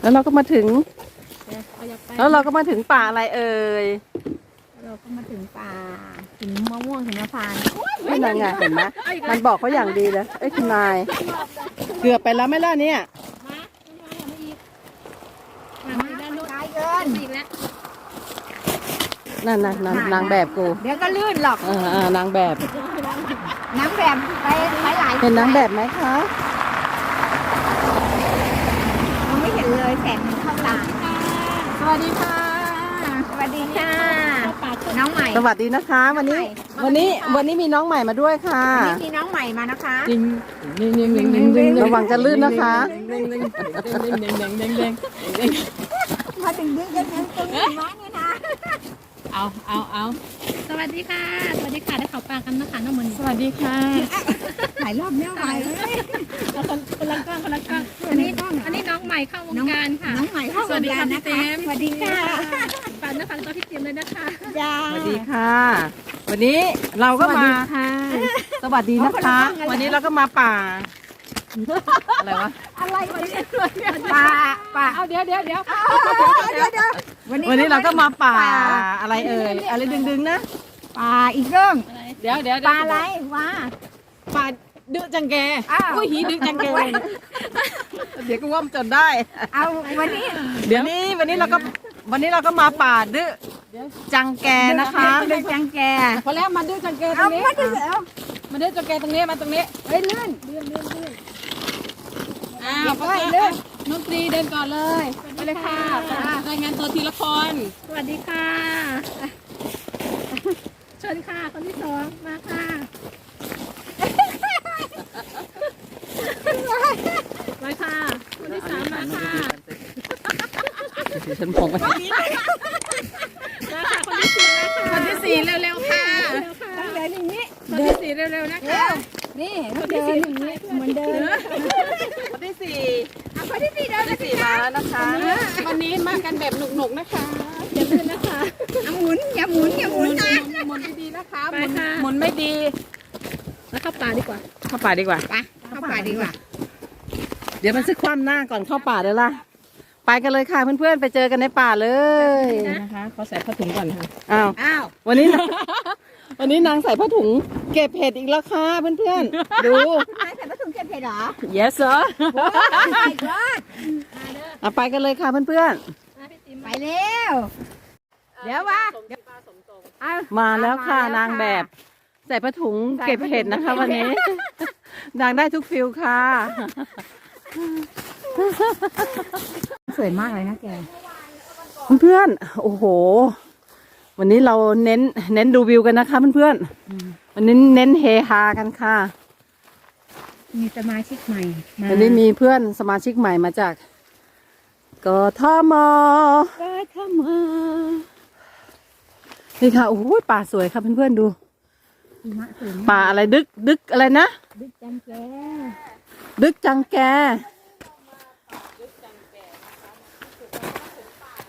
แล้วเราก็มาถึงเอาอยากไปแล้วเราก็มาถึงป่าอะไรเอ่ย เราก็มาถึงป่าถึงมะม่วงถึงมะพร้าวนี่นไงเห็นไหมมันบอกเขาอย่างดีเลยเอ้ยคุณนาย เกือบไปแล้วไหม่ล่ะเนี่ยมามาด้านโน้นไกลเกินอีกแล้วนั่นนะนางนางแบบกู เดี๋ยวก็ลื่นหรอก เออเออนางแบบ น้ำแบบไปไปหลายเห็นนางแบบไหมคะ เลยแสนหนึ่งเข้าตาสวัสดีค่ะ สวัสดีค่ะ น้องใหม่สวัสดีนะคะ วันนี้วันนี้วันนี้มีน้องใหม่มาด้วยค่ะวันนี้มีน้องใหม่มานะคะจริงนิ่งนิ่งนิ่งนิ่งนิ่งระวังจะลื่นนะคะนิ่งนิ่งนิ่งนิ่งนิ่งนิ่งนิ่งมาถึงดึงกันยังตึงมาเนี่ยนะเอาเอาเอา สวัสดีค่ะ สวัสดีค่ะได้ข่าวปลากันนะคะน้องมนสวัสดีค่ะถ่ายรอบเนี้ยใหม่เลยเอาคนคนละกล้องคนละกล้องอันนี้อันนี้น้องใหม่เข้าวงการค่ะ น้องใหม่เข้าสวัสดีค่ะวงการพี่เต็มสวัสดีค่ะฝากเนื้อฝากตัวพี่เตรียมเลยนะคะจ้าสวัสดีค่ะ วันนี้เราก็มาค่ะ สวัสดีนะคะ วันนี้เราก็มาป่า อะไรวะ อะไรวะเนี่ยป่าป่าเอาเดี๋ยวเดี๋ยวเดี๋ยวเดี๋ยวเดี๋ยว วันนี้เราก็มาป่าอะไรเอ่ยอะไรดึงๆนะ ป่าอีกเรื่องเดี๋ยวเดี๋ยวป่าอะไรวะป่าดื้อจังแกอ้าวอุ้ยหีดื้อจังแกเดี๋ยวก็ว่ามจนได้ เอาวันนี้ เดี๋ยวนี้วันนี้เราก็วันนี้เราก็มาป่าดื้อจังแกนะคะเรื่องจังแกพอแล้วมาดื้อจังแกตรเอางนี้ไม่ได้เอามาดื้อจังแกตรงนี้มาตรงนี้เฮ้ยเลื่อนอ้าเก็วบไว้เลื่อนน้องตรีเดินก่อนเลยไปเลยค่ะรายงานตัวทีละคนสวัสดีค่ะเชิญค่ะคนที่สองมาค่ะไปค่ะคนที่สามมาค่ะฉันมองไปมาค่ะคนที่สี่มาค่ะคนที่สี่เร็วๆค่ะต้องเดินอย่างนี้คนที่สี่เร็วๆนะคะนี่ต้องเดินอย่างนี้เหมือนเดิมคนที่สี่ เอาคนที่สี่เดินคนที่สี่มาแล้วนะคะ วันนี้มากันแบบหนุกๆนะคะอย่าลืมนะคะเอาหมุนอย่าหมุนอย่าหมุนนะหมุนดีๆนะคะหมุนหมุนไม่ดีแล้วเข้าป่าดีกว่า เข้าป่าดีกว่าไปเข้าป่าดีกว่า เดี๋ยวมันซึกคว่ำหน้าก่อนเข้าป่าเดี๋ยวล่ะไปกันเลยค่ะเพื่อนๆไปเจอกันในป่าเลยนะคะขอใส่ผ้าถุงก่อนค่ะอ้าวอ้าววันนี้ วันนี้นางใส่ผ้าถุง เก็บเห็ดอีกแล้วค่ะเพื่อนๆดูนาย ใส่ผ้าถุงเก็บเห็ดเหรอ yes sir ใส่ก็เอาไปกันเลยค่ะเพื่อนไปเร็ว เดี๋ยววะเอาๆ มาแล้วค่ะนางแบบ ใส่ผ้าถุงเก็บเห็ดนะคะ วันนี้ นางได้ทุกฟิลค่ะ สวยมากเลยนะแก เพื่อนๆ โอ้โห วันนี้เราเน้น เน้นดูวิวกันนะคะเพื่อนๆ วันนี้เน้นเฮฮากันค่ะ มีสมาชิกใหม่มาวันนี้มีเพื่อนสมาชิกใหม่มาจากกทมก็เข้ามานี่ค่ะโอ้โหป่าสวยค่ะเพื่อนๆดู หิมะสวยมากป่าอะไรดึกดึกอะไรนะ ดึกจังแกดึกจังแก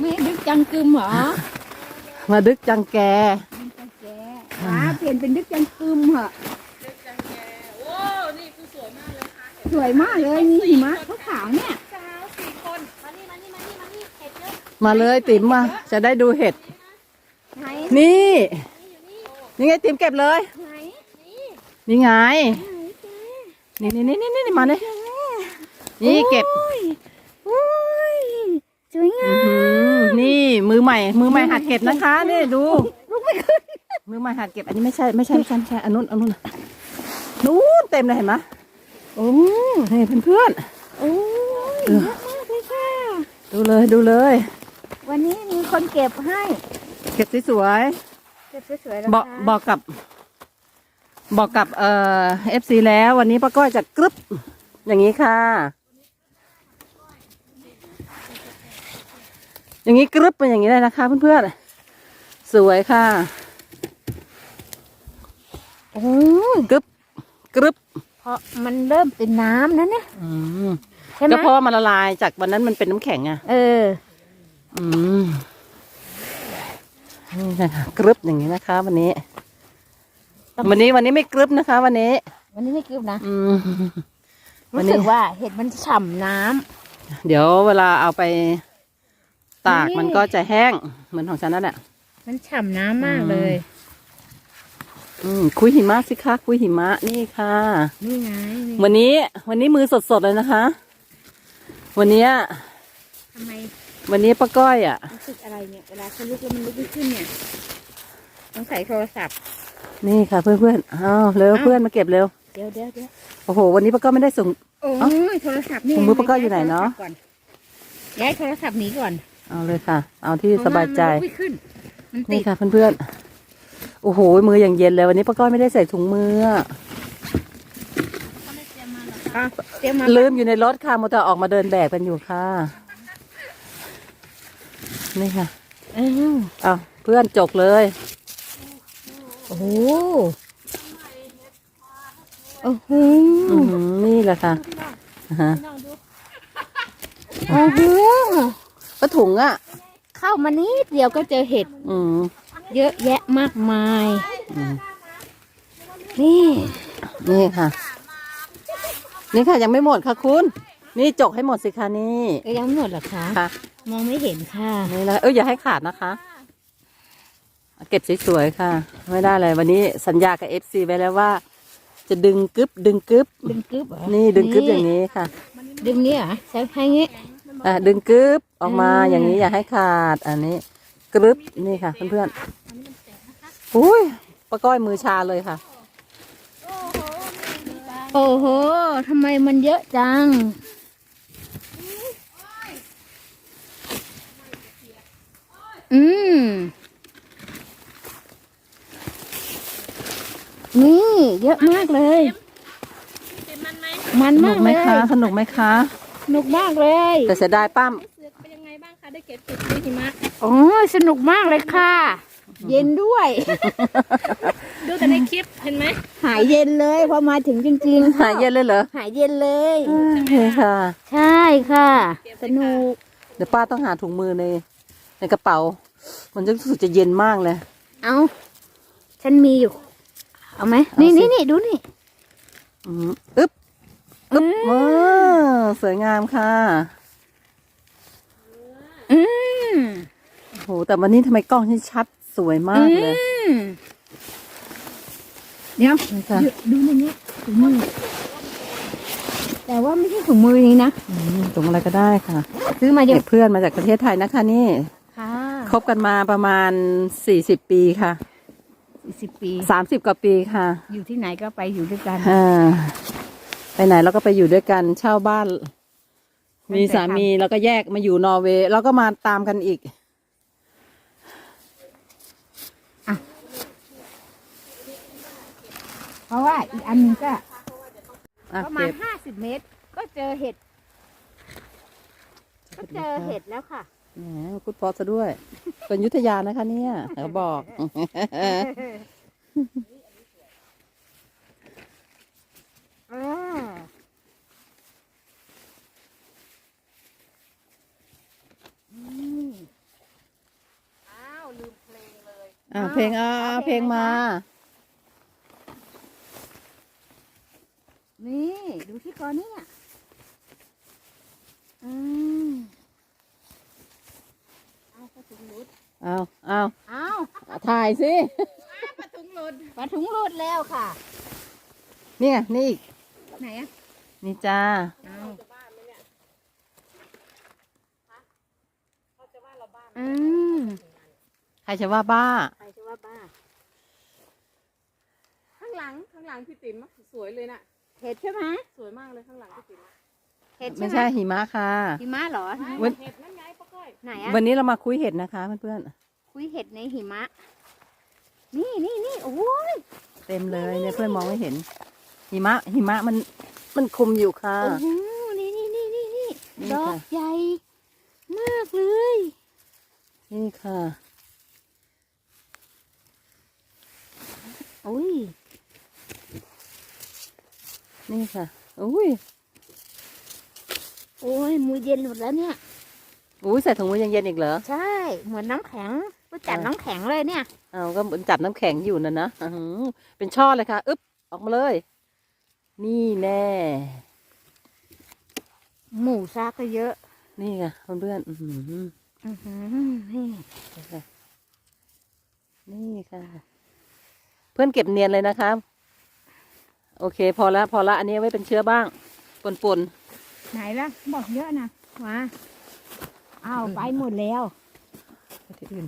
ไม่ดึกจังกึมเหรอ มาดึกจังแก ดึกจังแกว้าเปลี่ยนเป็นดึกจังกึมเหรอโอ้นี่คือสวยมากเลยค่ะ สวยมากเลยมีหิมะขาวๆเนี่ย สาวสี่คนมานี่มานี่มานี่มานี่เห็ดเยอะมาเลยติ๋มมา จะได้ดูเห็ด ไหนนี่ นี่ไงติ๋มเก็บเลย ไหนนี่ไงไหนแกนี่นี่นี่นี่นี่มาเลยนี่เก็บโอ้ยสวยงาอื้อมหือนี่มือใหม่ มือใหม่หัดเก็บนะคะ นี่ดูมือใหม่หัดเก็บ อันนี้ไม่ใช่ไม่ใช่ไม่ใช่ไม่ใช่อันนู้นอันนู้นนู้นเต็มเลยเห็นไหม โอ้นี่เพื่อนโอ้ยเยอะมากเลยค่ะๆดูเลยดูเลย วันนี้มีคนเก็บให้ เก็บสวยเก็บสวยๆแล้วๆบอกค่ะบอกกับ บอกกับเอ่อฟซีแล้ววันนี้ป้าก้อยจะกรึบอย่างนี้ค่ะ อย่างนี้กรึบเป็นอย่างนี้เลยนะคะเพื่อนๆสวยค่ะโอ้ยกรึบกรึบเพ ราะมันเริ่มเป็นน้ำนะเนี่ยอืมใช่ไหมก็เพราะว่ามันละลายจากวันนั้นมันเป็นน้ำแข็งอะเออ อืมนี่นะคะกรึบอย่างนี้นะคะ วันนี้วันนี้วันนี้ไม่กรึบนะคะ วันนี้ วันนี้ไม่กึบนะ อืม วันรู้นี้ สึกว่าเห็ดมันฉ่ำน้เดี๋ยวเวลาเอาไป ตากมันก็จะแห้ง เหมือนของฉันนั่นแหละ มันฉ่ำน้ำมากเลย อื มคุยหิมะสิคะคุยหิมะนี่ค่ะ นี่ไงนี่วันนี้ วันนี้มือสดๆเลยนะคะ วันเนี้ยทำไมวันนี้ป้าก้อยอะ รู้สึกอะไรเนี่ยเวลาเขาลุกแล้วมันลุกไม่ขึ้นเนี่ยต้องใส่โทรศัพท์ นี่ค่ะเพื่อนๆอ้าวเร็วอ้าว เพื่อนมาเก็บเร็วเดี๋ยวเดี๋ยวเดี๋ยวโอ้โหวันนี้ป้าก้อยไม่ได้ส่ง โอ้เอ้ายโทรศัพท์นี่ถุงมือปะก้อยอยู่ไหนเนอะย้ายโทรศัพท์หนีก่อนเอาเลยค่ะ เอาที่สบายใจ เพระว่มันลุกไม่ขึ้น มันตินี่ดค่ะเพื่อนๆ โอ้โห มืออย่างเย็นเลยวันนี้ป้าก้อยไม่ได้ใส่ถุงมืออะอะเตรียมมาลืมอยู่ในรถค่ะมอเตอร์ออกมาเดินแบกกันอยู่ค่ะ นี่ค่ะอ้าวเอาเพื่อนจกเลย โอ้โหโอ้โหอือหือนี่แหละค่ะอ่าฮะโอ้โหก็ถุงอะ เข้ามานิดเดียวก็เจอเห็ด อืม เยอะแยะมากมายอืมนี่นี่ค่ะ นี่ค่ะยังไม่หมดค่ะคุณ นี่จกให้หมดสิคะนี่ก็ยังไม่หมดเหรอคะ ค่ะมองไม่เห็นค่ะ นี่ละเอ้ยอย่าให้ขาดนะคะเก็บสวยๆค่ะ ไม่ได้เลยวันนี้สัญญากับเอฟซีไว้แล้วว่า จะดึงกึบดึงกึบดึงกึ๊บเหรอนี่ดึงกึบอย่างนี้ค่ะ ดึงนี่เหรอใช้ให้งี้อะดึงกึบออกมาอืมอย่างนี้อย่าให้ขาดอันนี้ก รึบนี่ค่ะเพื่อนๆอุ้ยป้าก้อยมือชาเลยค่ะ โอ้โหทำไมมันเยอะจัง อืมนี่เยอะมากเลยเก็บมันไหมมันสนุมากกไหมเลยคะสนุกไหมคะ สนุกมากเลยแต่เสียดายปั้มเสือกเป็นยังไงบ้างคะ ได้เก็บเก็บด้วยหิมะ โอ้ยสนุกมากเลยค่ะ เย็นด้วย ดูแต่ในคลิปเห็นไหมหายเย็นเลยพอมาถึงจริงๆหายเย็นเลยเหรอหายเย็นเลยโอเคค่ะ ใช่ค่ะ สนุก เดี๋ยวป้าต้องหาถุงมือใน ในกระเป๋า มันจะรู้สึกจะเย็นมากเลย เอาฉันมีอยู่ เอาไหมเอานี่นี่นี่นี่ดูนี่อืมอึ๊บอึ๊บว้าวสวยงามค่ะ อืมโอ้โหแต่วันนี้ทำไมกล้องที่ชัดสวยมากเลยอืมเดี๋ยวนี่ค่ะดูดูในนี้ถุงมือแต่ว่าไม่ใช่ถุงมือนี้นะอืมถุงอะไรก็ได้ค่ะ ซื้อมาเดี๋ยเก็วบเพื่อนมาจากประเทศไทยนะคะนี่ค่ะคบกันมาประมาณสี่สิบปีค่ะสิบปีสามสิบกว่าปีค่ะ อยู่ที่ไหนก็ไปอยู่ด้วยกันอ่าไปไหนเราก็ไปอยู่ด้วยกันเช่าบ้าน มีสามีแล้วก็แยกมาอยู่นอร์เวย์แล้วก็มาตามกันอีก เพราะว่าอีกอันหนึงก็อะประมาณเก็บห้าสิบเมตร ก็เจอเห็ด ก็เจอเห็ดแล้วค่ะ แหมพูดเพอซะด้วย เป็นยุทธยานะคะเนี่ยเขาบอก อ่าอืมอ้าวลืมเพลงเลยอ่าเพลงอ่าเอาเพลงมา นี่ ดูที่ กอนเนี่ยอืมเอาปลาถุงหลุดเอาเอาเอาถ่ายสิปลาถุงหลุดปลาถุงหลุดแล้วค่ะนี่ไงนี่อีกไหนอะนี่จ้าเอาอืมใครจะว่าบ้า ใครจะว่าบ้า ข้างหลังข้างหลังพี่ติ๋มอะสวยเลยน่ะ เห็ดใช่ไหมสวยมากเลยข้างหลังพี่ติ๋มอะเห็ดใช่ไม่ไหมใช่หิมะค่ะ หิมะเหรอ วัน เห็ดนั่นไงป้าก้อยไหนอะวันนี้เรามาคุยเห็ดนะคะเพื่อนคุยเห็ดในหิมะ นี่นี่นี่โอ้ยๆเต็มเลยเนี่ยเพื่อนมองไม่เห็น หิมะ หิมะมันมันคลุมอยู่ค่ะ โอ้โหนี่นี่นี่นี่นี่นี่ดค่ะ อกใหญ่มากเลยนี่ค่ะ โอ้ย นี่ค่ะอุ้ยโอ้ยมือเย็นหมดแล้วเนี่ยอุ้ยใส่ถุงมือยังเย็นอีกเหรอใช่เหมือนน้ำแข็งก็จัดเออน้ำแข็งเลยเนี่ยเอาก็เหมือนจับน้ำแข็งอยู่นะนะอื้อหือเป็นช่อเลยค่ะอึ๊บออกมาเลย นี่แน่ หมูซากก็เยอะ นี่ไงเพื่อนๆอื้อหืออือหือนี่นี่ค่ะนี่ค่ะ เพื่อนเก็บเนียนเลยนะครับ โอเค พอละพอละอันนี้เอาไว้เป็นเชื้อบ้างปนปนไหนล่ะบอกเยอะนะมาอ้าวไปหมดแล้วๆไปที่อื่น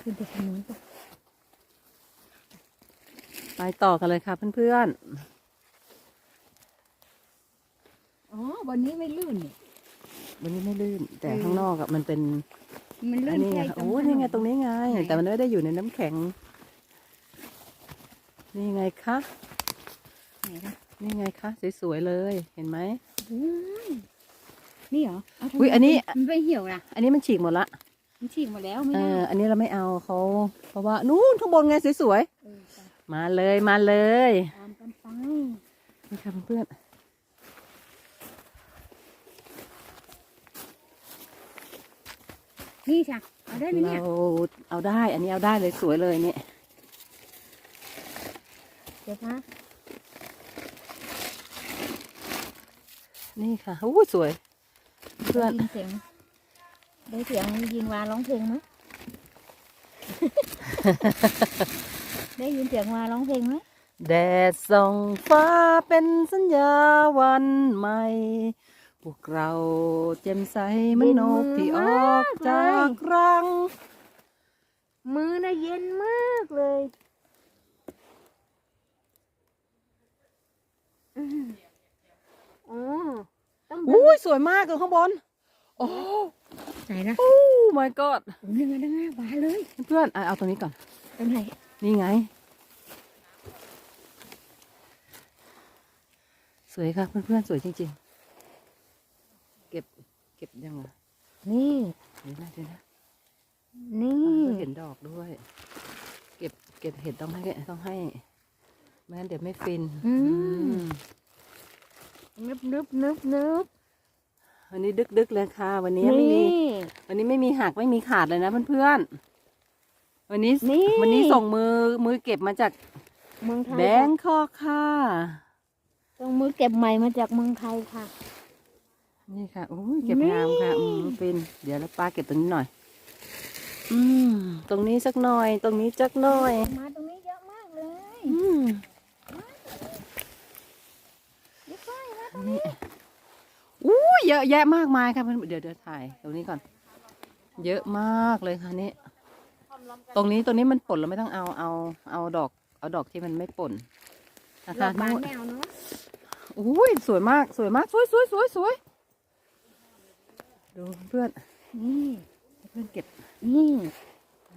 ขึ้นไปทางนู้นไปไปต่อกันเลยค่ะเพื่อนอ๋อวันนี้ไม่ลื่นนี่ๆวันนี้ไม่ลื่น แต่เออข้างนอกอะมันเป็นมันลื่อันนนี้ไงแค่โอ้นี่ไงตรงนี้ไงไหนแต่มันไม่ได้อยู่ในน้ำแข็ง นี่ไงคะไห นล่ะนี่ไงคะสวยๆเลยเห็นไหมอุ้ยนี่เหรอเาทำไมอุ๊ยอันนี้มันไม่เหี่ยวนะอันนี้มันฉีกหมดละมันฉีกหมดแล้วไม่เอได้ออันนี้เราไม่เอาเขาเพราะว่านู้นข้างบนไงสวยเออไปๆมาเลยมาเลยตามกันไปนี่ค่ะเพื่อนนี่จ้ะเอาได้ไหมๆเนี่ยเราเอาได้ อันนี้เอาได้เลยสวยเลยเนี่ยเดี๋ยวนะ นี่ค่ะโอ้ยสวย เพื่อนได้ยินเสียงได้เสียงยินวาร้องเพลงไหมได้ยินเสียงวาร้องเพลงไหมแดดส่องฟ้าเป็นสัญญาวันใหม่ พวกเราแจ่มใสเหมันนกที่ออกจากรัง มือน่ะเย็นมากเลย อืมอ๋อต้องอุ้ย สวยมากเลยข้างบน โอ้ไหนล่ะโอ้ my god โอ้ยนึงไงนึงไงหวานเลยเพื่อนๆอะเอาตรงนี้ก่อนเป็นไรนี่ไง สวยค่ะเพื่อนๆสวยจริงๆ เก็บเก็บยังไงนี่ เดี๋ยวนะเดี๋ยวนะนี่อะเห็นดอกด้วย เก็บเก็บเห็ดต้องให้ต้องให้ไม่งั้นเดี๋ยวไม่ฟิน อือืมมนึบนึบนึบนึบ วันนี้ดึกดึกๆเลยค่ะ วันนี้ไม่มี วันนี้ไม่มีหักไม่มีขาดเลยนะเพื่อนๆ วันนี้นี่วันนี้ส่งมือมือเก็บมาจากเมืองไทยแบงคอกค่ะตรงมือเก็บใหม่มาจากเมืองไทยค่ะ นี่ค่ะโอ้ยเก็บนี่งามค่ะอืมฟินเดี๋ยวแล้วป้าเก็บตรงนี้หน่อย อืม ตรงนี้สักหน่อย ตรงนี้สักหน่อย มาตรงนี้เยอะมากเลย อืมนี่ป้ายนะนี่ อู้ยเยอะแยะมากมายค่ะเพื่อนเดี๋ยวเดี๋ยวถ่ายตรงนี้ก่อน เยอะมากเลยค่ะนี่ตรงนี้ตรงนี้มันป่นเราไม่ต้องเอาเอาเอาดอก เอาดอกที่มันไม่ป่นนะดคะอกบานนู่นแนวเนาะอุ้ยสวยมากสวยมากสวยสวยสวยสวยดูเพื่อนนี่เพื่อนเก็บนี่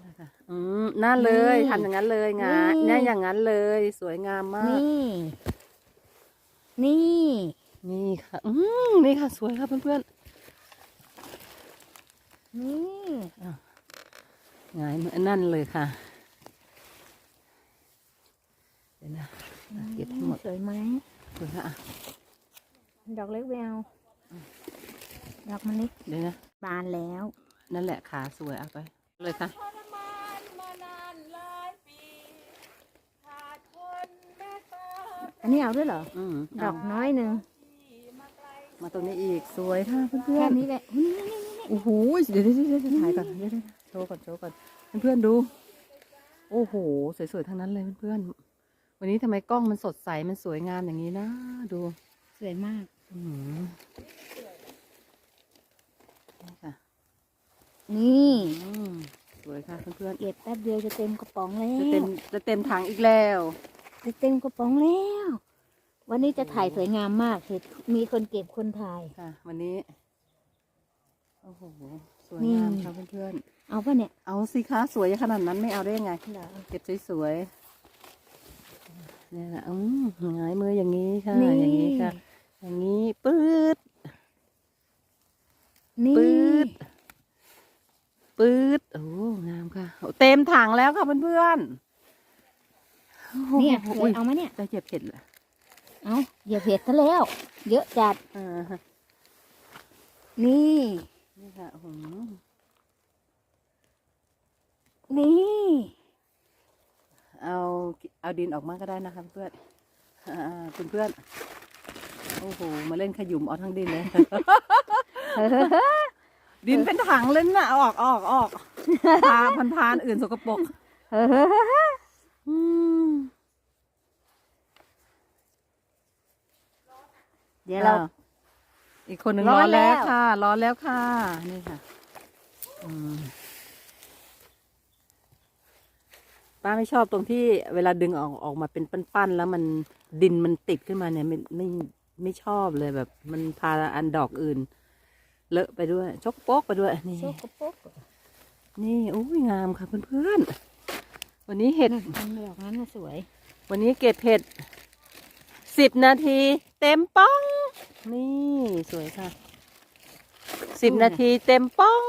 นะคะอืมนั่นเลยนี่ทำอย่างนั้นเลยงานี่เนี่ยอย่างนั้นเลย สวยงามมาก นี่ นี่ นี่ค่ะ อืมนี่ค่ะ สวยค่ะเพื่อนนี่ๆหงายมือนั่นเลยค่ะ เดี๋ยวนะเก็บให้หมดสวยไหมสวยค่ะอะดอกเล็กไม่เอาดอกมันเล็กเดี๋ยวนะ บานแล้ว นั่นแหละขาสวยเอาไป เลยค่ะอันนี้เอาด้วยเหรออืมดอกน้อยหนึ่ง มาตรงนี้อีกสวยค่ะเพื่แค่อนนี้แหละอุ๊ยนี่นี่นี่ๆโอ้โหเดี๋ยวเดี๋ยวเดี๋ยวเดี๋ยวถ่ายก่อนเดี๋ยวเดี๋ยวโชว์ก่อนโชว์ก่อนเพื่อนๆดู โอ้โห สวยๆทั้งนั้นเลยเพื่อนๆวันนี้ทำไมกล้องมันสดใสมันสวยงามอย่างนี้นะดูสวยมาก อืมนี่ค่ะนี่อืมสวยค่ะเพื่อนเก็บแป๊บเดียวจะเต็มกระป๋องแล้ๆวจะเต็มจะเต็มถังอีกแล้ว จะเต็มกระป๋องแล้ว วันนี้จะถ่ายสวยงามมากเห็นมีคนเก็บคนถ่าย ค่ะ วันนี้ โอ้โห สวยนี่งามค่ะเพื่อนเอาปะเนี่ย ๆ เอาสิคะสวยขนาดนั้นไม่เอาได้ยังไง เหรอ เก็บสวยๆเนี่ยนะอืมหงายมืออย่างนี้ค่ะ นี่ อย่างนี้ค่ะ อย่างนี้ปื๊ด นี่ปื๊ด ปื๊ด โอ้งามค่ะโอ้เต็มถังแล้วค่ะเพื่อนๆเนี่ยสโอ้วยยเอามาเนี่ยจะเจ็บเผ็ดเหรอ เอาอย่าเผ็ดซะแล้ว เยอะจัดอ่านี่นี่ค่ะโหนี่ เอาเอาดินออกมาก็ได้นะคะเพื่อนคุณเพื่อนโอ้โหมาเล่นขยุมเอาทั้งดินเลย ดินเป็นถังเลยน่ะอออกออกอออกพาพันพานอื่นสกปรกอืม เดี๋ยวเรา อ้อีกคนหนึ่งร้ร้ออนนแล้วแล้วค่ะ ร้อนแล้วค่ะ นี่ค่ะอืมป้าไม่ชอบตรงที่เวลาดึงออกออกมาเป็นปั้นๆแล้วมันดินมันติดขึ้นมาเนี่ยไม่ไม่ไม่ชอบเลยแบบ มันพาอันดอกอื่น เลอะไปด้วยชกโป๊กไปด้วยนี่ โชกกระปุกนี่อุ้ยงามค่ะเพื่อนๆวันนี้เห็ด มันดอกนั้นน่ะสวยวันนี้เก็บเห็ด สิบนาที เต็มป้อง นี่สวยค่ะสิบนาทีเต็มป้อง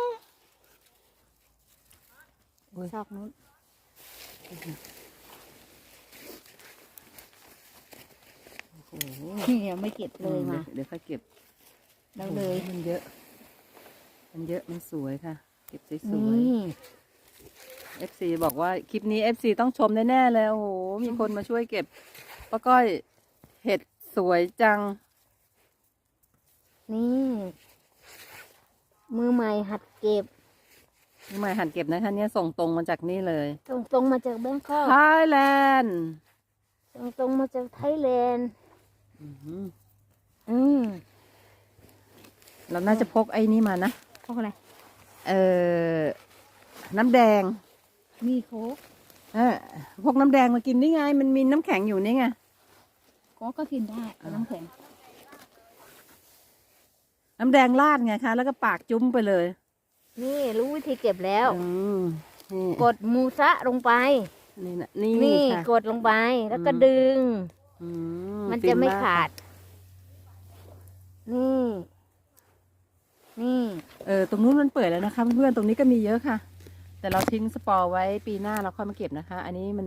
โอ้ยชอบนู้นโอ้โหนี่ยังไม่เก็บเลยมาเดี๋ยวค่อยเก็บเราเลยโอ้โหมันเยอะ มันเยอะมันสวยค่ะ เก็บสวยนี่ๆ FC บอกว่าคลิปนี้ FC ต้องชมแน่ๆเลยโอ้โหมีคนมาช่วยเก็บป้าก้อย เห็ดสวยจัง นี่ มือใหม่หัดเก็บนี่หมายหันเก็บนะคะเนี่ยส่งตรงมาจากนี่เลยตรงตรงๆมาจากแบงคอกไทยแลนด์ตรงตรงๆมาจากไทยแลนด์อืมเราน่าจะพกไอ้นี่มานะ พวกอะไร เออน้ำแดง มีโค้กเออพกน้ำแดงมากินนี่ไง มันมีน้ำแข็งอยู่นี่ไง โค้กก็กินได้เอาน้ำแข็งน้ำแดงราดไงคะ แล้วก็ปากจุ้มไปเลยนี่รู้วิธีเก็บแล้ว อืมนี่กดมูซะลงไป นี่นะนี่นี่ค่ะ กดลงไปแล้วก็อืม ดึง อืมันฟิจะไม่กขาด นี่ นี่ เออตรงนู้นมันเปิดแล้วนะคะเพื่อนๆตรงนี้ก็มีเยอะค่ะ แต่เราทิ้งสปอร์ไว้ปีหน้าเราค่อยมาเก็บนะคะ อันนี้มัน